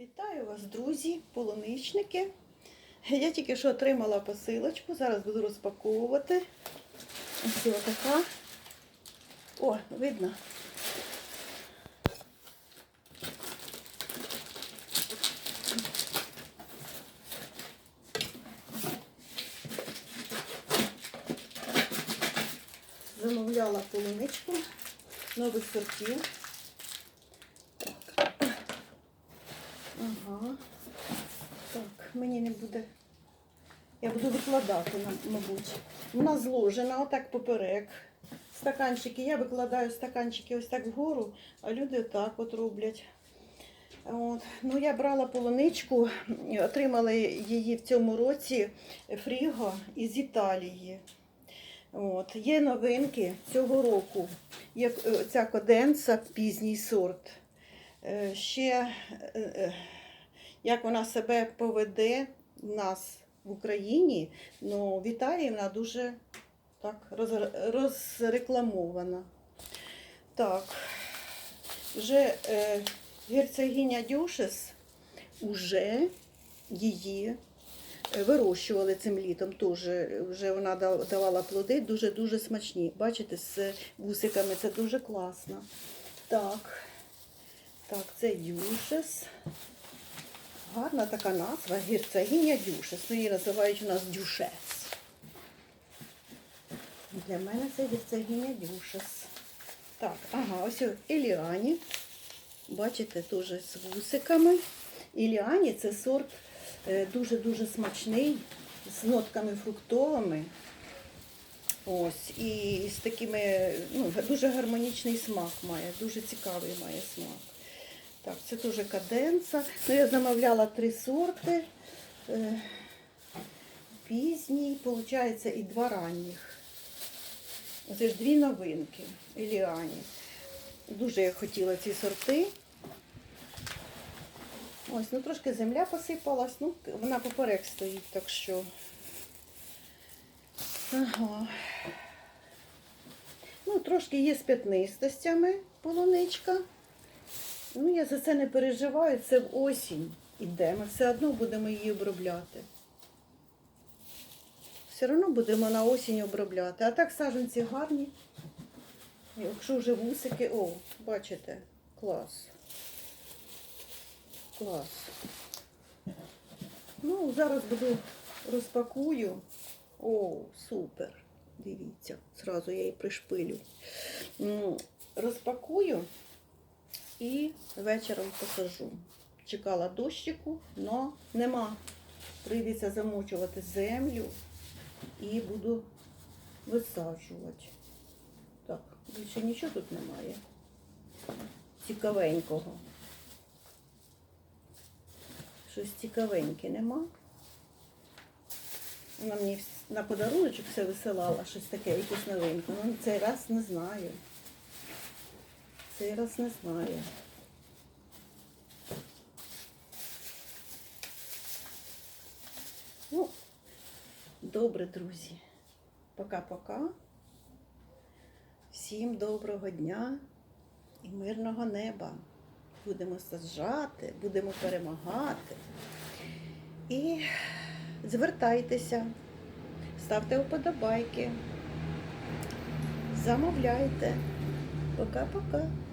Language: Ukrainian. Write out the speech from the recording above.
Вітаю вас, друзі, полуничники. Я тільки що отримала посилочку, зараз буду розпаковувати. Ось така. О, видно. Замовляла полуничку нових сортів. Ага. Так, мені не буде. Я буду викладати, мабуть. Вона зложена отак поперек. Стаканчики. Я викладаю стаканчики ось так вгору, а люди так от роблять. От. Ну, я брала полуничку, отримала її в цьому році фріго із Італії. От. Є новинки цього року. Є е, ця коденса, пізній сорт. Е, Ще е, е, як вона себе поведе в нас в Україні, ну в вона дуже так роз- розрекламована. Так, вже е, герцогиня Дюшес уже її вирощували цим літом. Теж вже вона давала плоди, дуже-дуже смачні. Бачите, з вусиками це дуже класно. Так, так, це Дюшес. Гарна така назва герцогиня Дюшес. Ну, її називають у нас Дюшес. Для мене це герцогиня Дюшес. Так, ага, ось Еліані. Бачите, теж з вусиками. Еліані це сорт е, дуже-дуже смачний, з нотками фруктовими. Ось, і з такими, ну, дуже гармонічний смак має, дуже цікавий має смак. Так, це теж каденса. Ну, я замовляла три сорти. Е, Пізній, виходить, і два ранніх. Це ж дві новинки Еліані. Дуже я хотіла ці сорти. Ось, ну трошки земля посипалась, ну, вона поперек стоїть, так що. Ага. Ну, трошки є з п'ятнистостями полуничка. Ну, я за це не переживаю, це в осінь іде. Ми все одно будемо її обробляти. Все одно будемо на осінь обробляти. А так саджанці гарні. Якщо вже вусики, о, бачите, клас. Клас. Ну, зараз буду розпакую. О, супер. Дивіться, зразу я її пришпилю. М, Розпакую і вечором посажу. Чекала дощику, але нема. Прийдеться замочувати землю і буду висаджувати. Так, більше нічого тут немає. Цікавенького. Щось цікавеньке нема. Вона мені на подарунок все висилала, щось таке, якусь новинку. Ну, цей раз не знаю. Цей раз не знаю. Ну, добре, друзі. Пока-пока. Всім доброго дня і мирного неба. Будемо саджати, будемо перемагати. І звертайтеся, ставте вподобайки, замовляйте. Пока-пока.